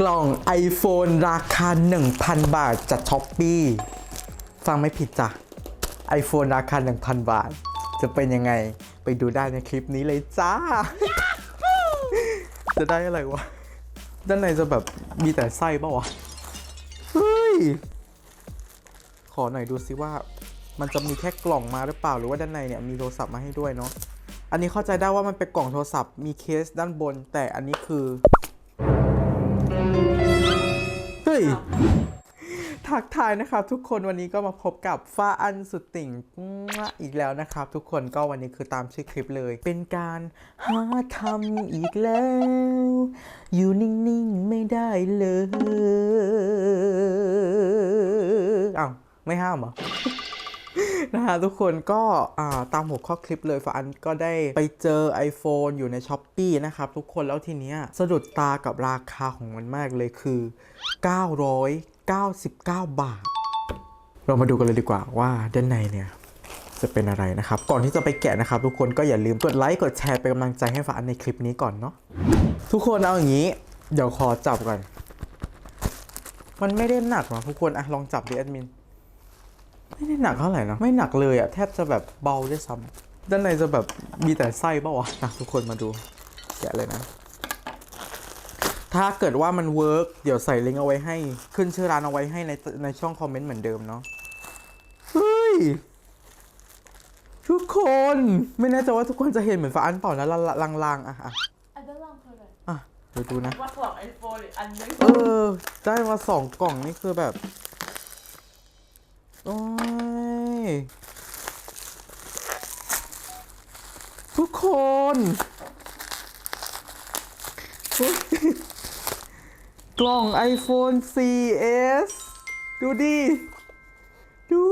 กล่อง iPhone ราคา 1,000 บาทจากช้อปปี้ฟังไม่ผิดจ้ะ iPhone ราคา 1,000 บาท จะเป็นยังไงไปดูได้ในคลิปนี้เลยจ้า จะได้อะไรวะ ด้านในจะแบบมีแต่ไส้ปะวะ เฮ้ย ขอหน่อยดูซิว่า มันจะมีแค่กล่องมาหรือเปล่าหรือว่าด้านในเนี่ยมีโทรศัพท์มาให้ด้วยเนาะอันนี้เข้าใจได้ว่ามันเป็นกล่องโทรศัพท์มีเคสด้านบน แต่อันนี้คือ ฮ้ย ทักทายนะครับทุกคนวันนี้ก็มาพบกับฟ้าอันสุดติ่งอีกแล้วนะครับ ทุกคนก็วันนี้คือตามชื่อคลิปเลย เป็นการหาทำอีกแล้ว อยู่นิ่งๆไม่ได้เลยอ้าวไม่ห้ามเหรอ นะฮะทุกคนก็ตามหัวข้อคลิปเลยฟาอันก็ได้ไปเจอ iPhone อยู่ใน s h อ p e e นะครับทุกคนแล้วทีเนี้ยสะดุดตากับราคาของมันมากเลยคือ 999 บาท เรามาดูกันเลยดีกว่าว่าด้านในเนี่ยจะเป็นอะไรนะครับ ก่อนที่จะไปแกะนะครับ ทุกคนก็อย่าลืมกดไลค์กดแชร์เป็นกำลังใจให้ฟาอันในคลิปนี้ก่อนเนาะทุกคนเอาอย่างนี้ เดี๋ยวขอจับก่อนมันไม่ได้หนักหรอทุกคนอะลองจับดิแอดมิน ไม่ได้หนักเท่าไหร่นะไม่หนักเลยอะแทบจะแบบเบาด้วยซ้ำด้านในจะแบบมีแต่ไส้เปล่าวะนะทุกคนมาดูแกะเลยนะ ถ้าเกิดว่ามันเวิร์กเดี๋ยวใส่ลิงก์เอาไว้ให้ ขึ้นชื่อร้านเอาไว้ให้ในในช่องคอมเมนต์เหมือนเดิมเนาะเฮ้ยทุกคนไม่แน่ใจว่าทุกคนจะเห็นเหมือนฟ้าอันเปล่านะลางๆลางๆอะอะอันด้านล่างคืออะไรอะเดี๋ยวดูนะว่าของไอโฟนหรืออันนึงเออ ได้มาสองกล่องนี่คือแบบ โอ้ย ทุกคนกล่อง iPhone 4S ดูดิ ดู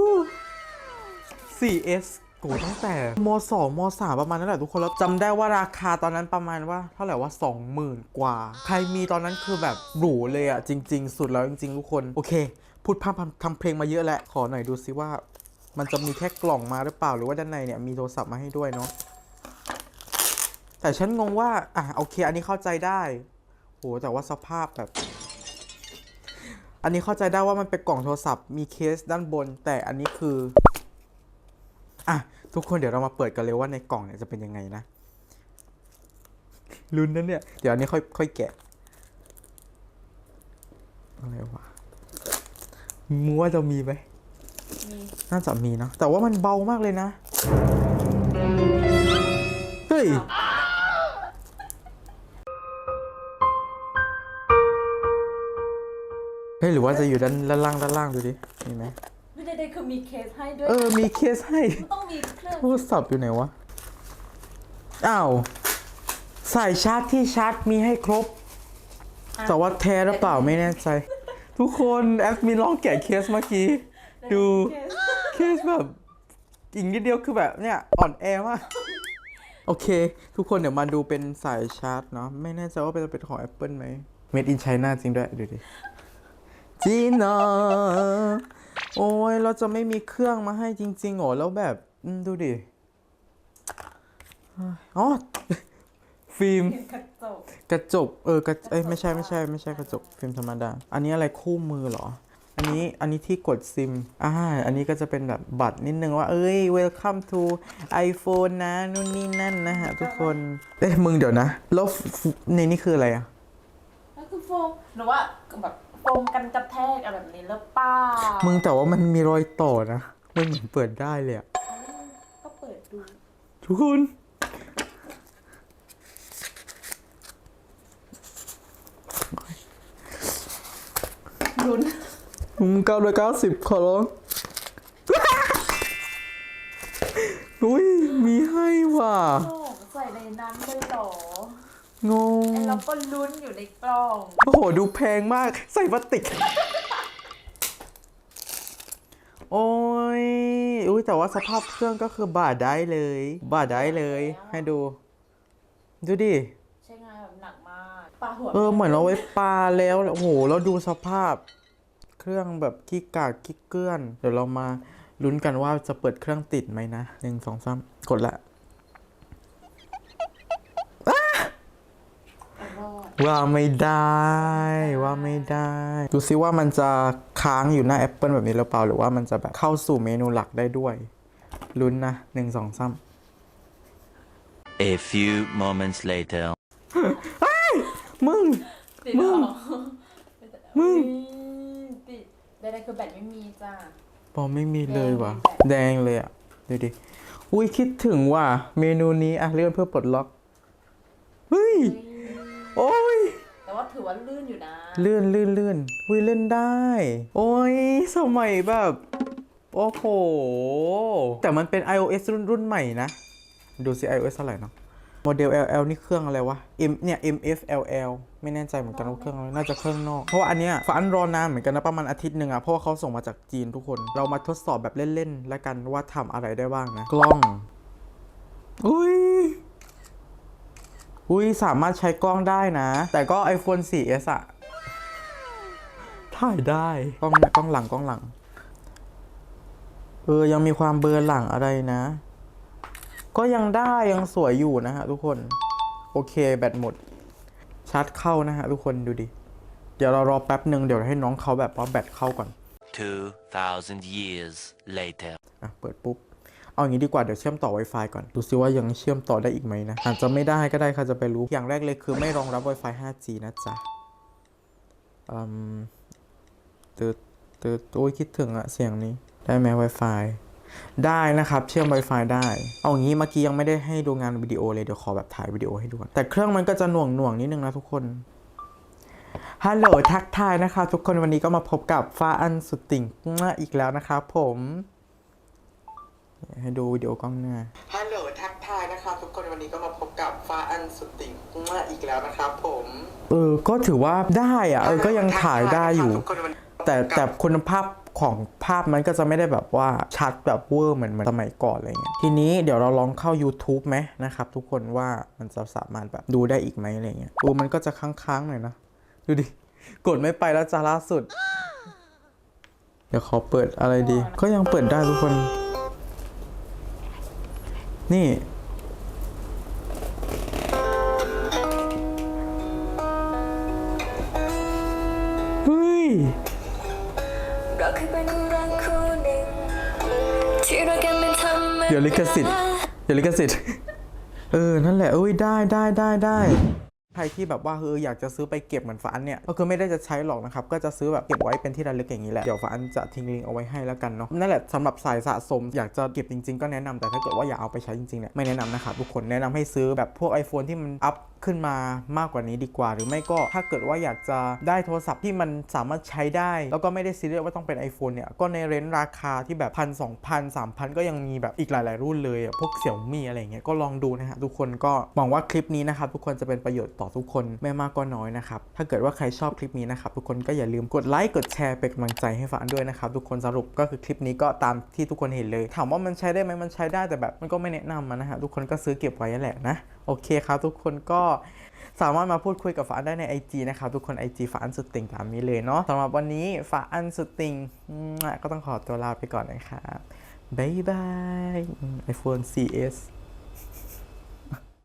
4S โกตั้งแต่ม2ม3ประมาณนั้นแหละทุกคนแล้วจำได้ว่าราคาตอนนั้นประมาณว่าเท่าไหร่ว่า 20,000 กว่า ใครมีตอนนั้นคือแบบหรูเลยอะจริง ๆ สุดแล้วจริง ๆ ทุกคน โอเค พูดพร่ำทำเพลงมาเยอะแล้วขอหน่อยดูซิว่า มันจะมีแค่กล่องมาหรือเปล่าหรือว่าด้านในเนี่ยมีโทรศัพท์มาให้ด้วยเนาะแต่ฉันงงว่าอะโอเค อันนี้เข้าใจได้โหแต่ว่าสภาพแบบ อันนี้เข้าใจได้ว่ามันเป็นกล่องโทรศัพท์มีเคสด้านบน แต่อันนี้คืออะทุกคนเดี๋ยวเรามาเปิดกันเลยว่าในกล่องเนี่ยจะเป็นยังไงนะลุ้นนะเนี่ย เดี๋ยวอันนี้ค่อยค่อยแกะ อะไรวะ มูว่าจะมีไหมมีน่าจะมีเนอะแต่ว่ามันเบามากเลยนะ เฮ้ย เฮ้ย หรือว่าจะอยู่ด้านด้านล่างด้านล่างดูดิ มีไหมไม่ได้ๆคือมีเคสให้ด้วย เออ มีเคสให้มันต้องมีเครื่อง โทรศัพท์อยู่ไหนวะ อ้าวสายชาร์จที่ชาร์จมีให้ครบ แต่ว่าแท้หรือเปล่าไม่แน่ใจ ทุกคนแอดมินลองแกะเคสเมื่อกี้ ดูเคสแบบอีกนิดเดียวคือแบบเนี่ย อ่อนแอมาก โอเค ทุกคนเดี๋ยวมาดูเป็นสายชาร์จเนาะไม่แน่ใจว่าเป็นเป็นของ Apple ไหม Made in China จริงด้วย ดูดิจีน่าโอ้ย เราจะไม่มีเครื่องมาให้จริงๆเหรอ แล้วแบบดูดิ อ๋อ ฟิล์มกระจกกระจกเออกระเอ้ยไม่ใช่ไม่ใช่ไม่ใช่กระจกฟิล์มธรรมดา อันนี้อะไรคู่มือเหรอ อันนี้อันนี้ที่กดซิมอ่าอันนี้ก็จะเป็นแบบบัตรนิดนึงว่า เอ้ย welcome to iPhone นะนู่นนี่นั่นนะฮะทุกคนเอ๊ะมึงเดี๋ยวนะแล้วในนี้คืออะไรอะแล้วคือโฟมหรือว่าแบบโฟมกันกระแทกอะไรแบบนี้แล้วป้ามึงแต่ว่ามันมีรอยต่อนะมันเหมือนเปิดได้เลยอะก็เปิดดูทุกคนลุ้น มึง เก้าร้อยเก้าสิบขอร้อง อุ้ย มีให้ว่ะโอ้ใส่ในนั้นเลยเหรองงไอ้เราก็ลุ้นอยู่ในกล่อง โอ้โห ดูแพงมาก ใส่พลาสติก โอ้ย อุ้ยแต่ว่าสภาพเครื่องก็คือบาดได้เลย บาดได้เลย ให้ดู ดูดิใช้งานแบบหนักมากปลาหัว เออ เหมือนเอาไว้ปลาแล้ว โอ้โหแล้วดูสภาพ เครื่องแบบกี้กากกี้เกื้อน เดี๋ยวเรามาลุ้นกันว่าจะเปิดเครื่องติดไหมนะหนึ่งสองสามกดละรอดว่าไม่ได้ ว่าไม่ได้ ดูซิว่ามันจะค้างอยู่หน้า Apple แบบนี้หรือเปล่า หรือว่ามันจะแบบเข้าสู่เมนูหลักได้ด้วย ลุ้นนะหนึ่งสองสาม A few moments later. มึงติดเหรอมึงติด ใดๆคือแบตไม่มีจ้าบอไม่มีเลยว่ะแดงแดงเลยอะ ดูดิ อุ้ยคิดถึงว่ะ เมนูนี้อะเลื่อนเพื่อปลดล็อก เฮ้ย โอ้ย แต่ว่าถือว่าลื่นอยู่นะเลื่อนเลื่อนเลื่อนอุ้ยเล่นได้ โอ้ย สมัยแบบ โอ้โห แต่มันเป็น iOS รุ่นรุ่นใหม่นะ ดูสิ iOS เท่าไหร่เนาะ โมเดล LL นี่เครื่องอะไรวะ M เนี่ย MFLL ไม่แน่ใจเหมือนกันว่าเครื่องอะไรน่าจะเครื่องนอก เพราะว่าอันเนี้ยฟันรอนานเหมือนกันนะประมาณอาทิตย์หนึ่งอะเพราะว่าเขาส่งมาจากจีนทุกคน เรามาทดสอบแบบเล่นๆแล้วกันว่าทำอะไรได้บ้างนะ กล้อง อุ้ยอุ้ยสามารถใช้กล้องได้นะ แต่ก็ iPhone 4S อะถ่ายได้ กล้องกล้องหลังกล้องหลัง เออ ยังมีความเบลอร์หลังอะไรนะ ก็ยังได้ยังสวยอยู่นะฮะทุกคน โอเคแบตหมด ชาร์จเข้านะฮะทุกคนดูดิ เดี๋ยวเรารอแป๊บหนึ่งเดี๋ยวให้น้องเขาแบบว่าแบตเข้าก่อน 2,000 years later. อะเปิดปุ๊บ เอาอย่างนี้ดีกว่าเดี๋ยวเชื่อมต่อ Wi-Fi ก่อน ดูซิว่ายังเชื่อมต่อได้อีกไหมนะ อาจจะไม่ได้ก็ได้ใครจะไปรู้ อย่างแรกเลยคือไม่รองรับ Wi-Fi 5G นะจ๊ะอืมตืดตืดโอ้ยคิดถึงอะเสียงนี้ ได้ไหม Wi-Fi ได้นะครับเชื่อม Wi-Fi ได้ เอาอย่างนี้เมื่อกี้ยังไม่ได้ให้ดูงานวิดีโอเลยเดี๋ยวขอแบบถ่ายวิดีโอให้ดูก่อนแต่เครื่องมันก็จะหน่วงหน่วงๆนิดนึงนะทุกคนฮัลโหลทักทายนะคะทุกคนวันนี้ก็มาพบกับฟ้าอันสุดติ่งอีกแล้วนะครับผมให้ดูวิดีโอกล้องหน้าฮัลโหลทักทายนะครับทุกคนวันนี้ก็มาพบกับฟ้าอันสุดติ่งอีกแล้วนะครับผม เออก็ถือว่าได้อะเออก็ยังถ่ายได้อยู่ แต่แต่คุณภาพของภาพมันก็จะไม่ได้แบบว่าชัดแบบเวอร์เหมือนเหมือนสมัยก่อนอะไรเงี้ยทีนี้เดี๋ยวเราลองเข้า YouTube ไหมนะครับทุกคนว่ามันจะสามารถแบบดูได้อีกไหมอะไรเงี้ยอูมันก็จะค้างๆหน่อยนะ ดูดิ กดไม่ไปแล้วจ้าล่าสุด เดี๋ยวขอเปิดอะไรดี ก็ยังเปิดได้ทุกคน นี่ เดี๋ยวลิขสิทธิ์เดี๋ยวลิขสิทธิ์เออ นั่นแหละเอ้ยได้ได้ได้ได้ใครที่แบบว่าเอออยากจะซื้อไปเก็บเหมือนฟ้าอันเนี่ยก็คือไม่ได้จะใช้หรอกนะครับ ก็จะซื้อแบบเก็บไว้เป็นที่ระลึกอย่างนี้แหละ เดี๋ยวฟ้าอันจะทิ้งลิงก์เอาไว้ให้แล้วกันเนาะนั่นแหละสำหรับสายสะสมอยากจะเก็บจริงๆ ก็แนะนำแต่ถ้าเกิดว่าอยากเอาไปใช้จริงๆเนี่ยไม่แนะนำนะครับทุกคนแนะนำให้ซื้อแบบพวก iPhone ที่มันอัพ ขึ้นมามากกว่านี้ดีกว่า หรือไม่ก็ถ้าเกิดว่าอยากจะได้โทรศัพท์ที่มันสามารถใช้ได้ แล้วก็ไม่ได้ซีเรียสว่าต้องเป็น iPhone เนี่ย ก็ในเรนจ์ราคาที่แบบพันสองพันสามพันก็ยังมีแบบอีกหลาย ๆ รุ่นเลยพวกเสี่ยวมี่อะไรเงี้ยก็ลองดูนะฮะทุกคนก็หวังว่าคลิปนี้นะครับทุกคนจะเป็นประโยชน์ต่อทุกคนไม่มากก็น้อยนะครับถ้าเกิดว่าใครชอบคลิปนี้นะครับทุกคนก็อย่าลืมกดไลค์กดแชร์เป็นกำลังใจให้ฝันด้วยนะครับทุกคนสรุปก็คือคลิปนี้ก็ตามที่ทุกคนเห็นเลย ถามว่ามันใช้ได้ไหมมันใช้ได้แต่แบบมันก็ไม่แนะนำนะฮะทุกคนก็ซื้อเก็บไว้แหละนะ โอเคครับทุกคนก็สามารถมาพูดคุยกับฝาอันได้ใน IG นะครับ ทุกคน IG ฝาอันสุดติ่งตามนี้เลยเนาะสำหรับวันนี้ฝาอันสุดติ่งก็ต้องขอตัวลาไปก่อนนะครับบ๊ายบาย iPhone 4S